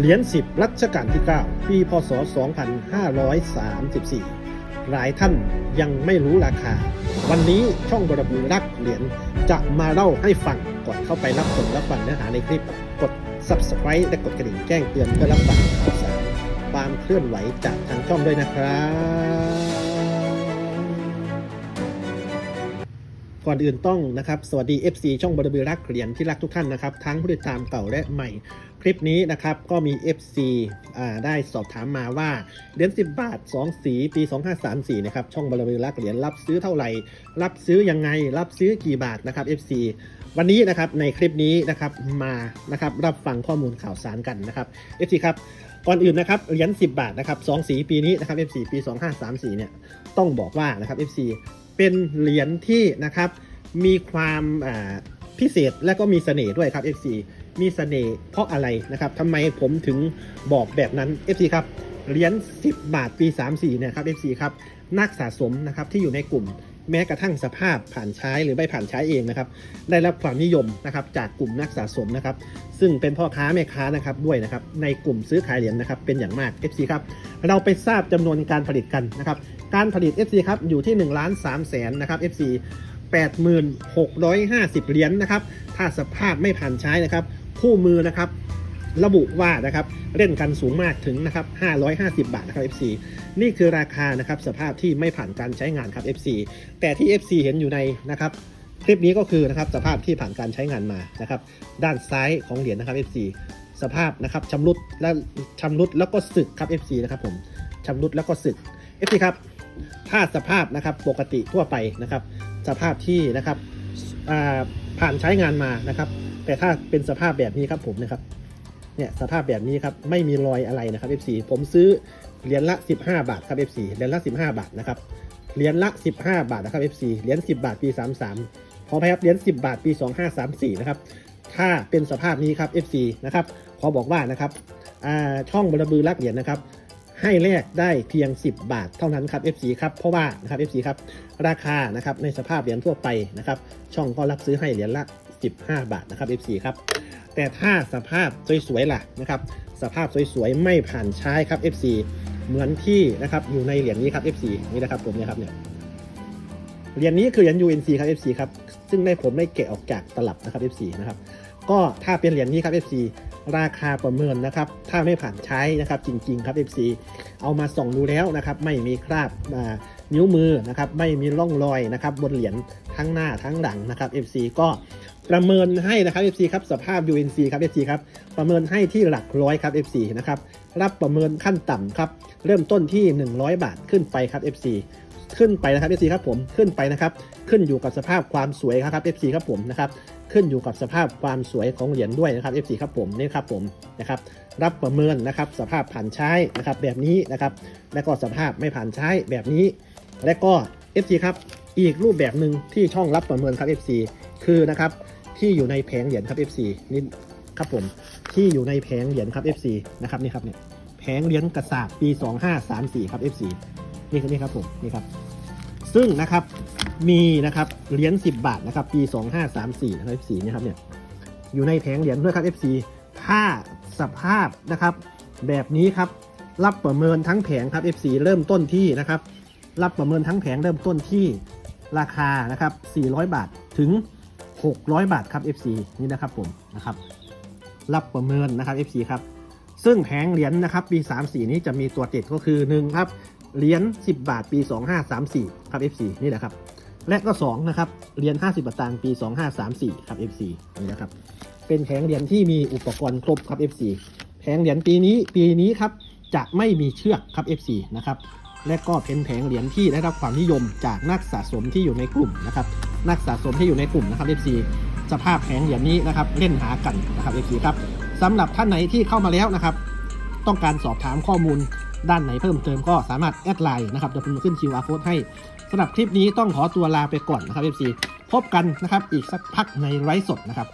เหรียญ10 รัชกาลที่ 9 ปีพศ 2534 หลายท่านยังไม่รู้ราคา วันนี้ช่องบรบูรักเหรียญจะมาเล่าให้ฟังก่อนเข้าไปรับชมรับฟังเนื้อหาในคลิป กด subscribe และกดกระดิ่งแจ้งเตือนเพื่อรับฟังข่าวสารความเคลื่อนไหวจากทางช่องด้วยนะครับ ก่อนอื่นต้องนะครับสวัสดี FC ช่องบรบือรักเหรียญที่รักทุกท่านนะครับทั้งผู้ติดตามเก่าและใหม่ คลิปนี้นะครับก็มี FC อ่าได้สอบถามมาว่าเหรียญ10 บาท 2 สีปี 2534นะครับช่องบรบือรักเหรียญรับซื้อเท่าไหร่ รับซื้อยังไง รับซื้อกี่บาทนะครับ FC วันนี้นะครับในคลิปนี้นะครับมานะครับรับฟังข้อมูลข่าวสารกันนะครับ FC ครับ ก่อนอื่นนะครับเหรียญ10 บาทนะครับ2สีปีนี้นะครับ FC ปี 2534เนี่ยต้องบอกว่านะครับ FC เป็นเหรียญที่นะครับมีความพิเศษและก็มีเสน่ห์ด้วยครับ FC มีเสน่ห์เพราะอะไรนะครับทำไมผมถึงบอกแบบนั้น FC ครับเหรียญ10 บาทปี 34เนี่ยครับ FC ครับนักสะสมนะครับที่อยู่ในกลุ่ม แม้กระทั่งสภาพผ่านใช้หรือไม่ผ่านใช้เองนะครับ ได้รับความนิยมนะครับจากกลุ่มนักสะสมนะครับ ซึ่งเป็นพ่อค้าแม่ค้านะครับด้วยนะครับในกลุ่มซื้อขายเหรียญนะครับเป็นอย่างมาก FC ครับเราไปทราบจำนวนการผลิตกันนะครับการผลิต FC ครับอยู่ที่1ล้าน3แสนนะครับ FC 8650เหรียญนะครับ ถ้าสภาพไม่ผ่านใช้นะครับ คู่มือนะครับ ระบุว่านะครับเล่นกันสูงมากถึงนะครับ550 บาทนะครับ FC นี่คือราคานะครับสภาพที่ไม่ผ่านการใช้งานครับ FC แต่ที่ FC เห็นอยู่ในนะครับคลิปนี้ก็คือนะครับสภาพที่ผ่านการใช้งานมานะครับด้านซ้ายของเหรียญนะครับ FC สภาพนะครับชำรุดและชำรุดแล้วก็สึกครับ FC นะครับผมชำรุดแล้วก็สึก FC ครับถ้าสภาพนะครับปกติทั่วไปนะครับ สภาพที่นะครับผ่านใช้งานมานะครับ แต่ถ้าเป็นสภาพแบบนี้ครับผมนะครับ เนี่ยสภาพแบบนี้ครับไม่มีรอยอะไรนะครับ FC ผมซื้อเหรียญละ 15 บาทครับ FC เหรียญละ 15 บาทนะครับเหรียญละ 15 บาทนะครับ FC เหรียญ10 บาทปี 33ขออภัยครับเหรียญ10 บาทปี 2534นะครับถ้าเป็นสภาพนี้ครับ FC นะครับขอบอกว่านะครับช่องบรบือรักเหรียญนะครับให้แลกได้เพียง 10 บาทเท่านั้นครับ FC ครับเพราะว่านะครับ FC ครับราคานะครับในสภาพเหรียญทั่วไปนะครับช่องก็รับซื้อให้เหรียญละ 15 บาทนะครับ FC ครับ แต่ถ้าสภาพสวยๆล่ะนะครับ สภาพสวยๆไม่ผ่านใช้ครับ FC เหมือนที่นะครับอยู่ในเหรียญนี้ครับ FC นี่นะครับผมนี่ยครับเนี่ยเหรียญนี้คือเหรียญ UNC ครับ FC ครับซึ่งได้ผมได้แกะออกจากตลับนะครับ FC นะครับก็ถ้าเป็นเหรียญนี้ครับ FC ราคาประเมินนะครับ ถ้าไม่ผ่านใช้นะครับจริง ๆ ครับ FC เอามาส่องดูแล้วนะครับ ไม่มีคราบอ่า นิ้วมือนะครับไม่มีร่องรอยนะครับบนเหรียญทั้งหน้าทั้งหลังนะครับ FC ก็ประเมินให้นะครับ FC ครับสภาพ UNC ครับ FC ครับประเมินให้ที่หลักร้อยครับ FC นะครับรับประเมินขั้นต่ำครับเริ่มต้นที่ 100 บาทขึ้นไปครับ FC ขึ้นไปนะครับ FC ครับผมขึ้นไปนะครับขึ้นอยู่กับสภาพความสวยครับ FC ครับผมนะครับขึ้นอยู่กับสภาพความสวยของเหรียญด้วยนะครับ FC ครับผมนี่ครับผมนะครับรับประเมินนะครับสภาพผ่านใช้นะครับแบบนี้นะครับและก็สภาพไม่ผ่านใช้แบบนี้ และก็ FC ครับอีกรูปแบบหนึ่งที่ช่องรับประเมินครับ FC คือนะครับที่อยู่ในแผงเหรียญครับ FC นี่ครับผมที่อยู่ในแผงเหรียญครับ FC นะครับนี่ครับเนี่ยแผงเหรียญกระสาบปี 2534 ครับ FC นี่ครับนี่ครับผมนี่ครับซึ่งนะครับมีนะครับเหรียญ10 บาทนะครับปี 2534 นะครับ FC นะครับเนี่ยอยู่ในแผงเหรียญด้วยครับ FC ถ้าสภาพนะครับแบบนี้ครับรับประเมินทั้งแผงครับ FC เริ่มต้นที่นะครับ รับประเมินทั้งแผงเริ่มต้นที่ราคานะครับ 400 บาทถึง 600 บาทครับ FC นี่นะครับผมนะครับ รับประเมินนะครับ FC ครับ ซึ่งแผงเหรียญนะครับปี 34 นี้จะมีตัวติดก็คือ1ครับเหรียญ10 บาทปี 2534 ครับ FC นี่แหละครับ และก็2นะครับเหรียญ50 บาทตังปี 2534 ครับ FC นี่นะครับ เป็นแผงเหรียญที่มีอุปกรณ์ครบครับ FC แผงเหรียญปีนี้ปีนี้ครับจะไม่มีเชือกครับ FC นะครับ และก็เป็นแผงเหรียญที่ได้รับความนิยมจากนักสะสมที่อยู่ในกลุ่มนะครับนักสะสมที่อยู่ในกลุ่มนะครับ FC สภาพแผงเหรียญนี้นะครับเล่นหากันนะครับ FC ครับสำหรับท่านไหนที่เข้ามาแล้วนะครับ ต้องการสอบถามข้อมูลด้านไหนเพิ่มเติมก็สามารถแอดไลน์นะครับจะผมขึ้น QR code ให้สำหรับคลิปนี้ต้องขอตัวลาไปก่อนนะครับ FC พบกันนะครับอีกสักพักในไลฟ์สดนะครับ